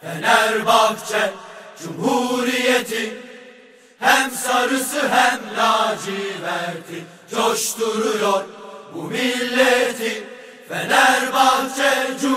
Fenerbahçe Cumhuriyeti hem sarısı hem laciverti coşturuyor bu milleti. Fenerbahçe Cumhuriyeti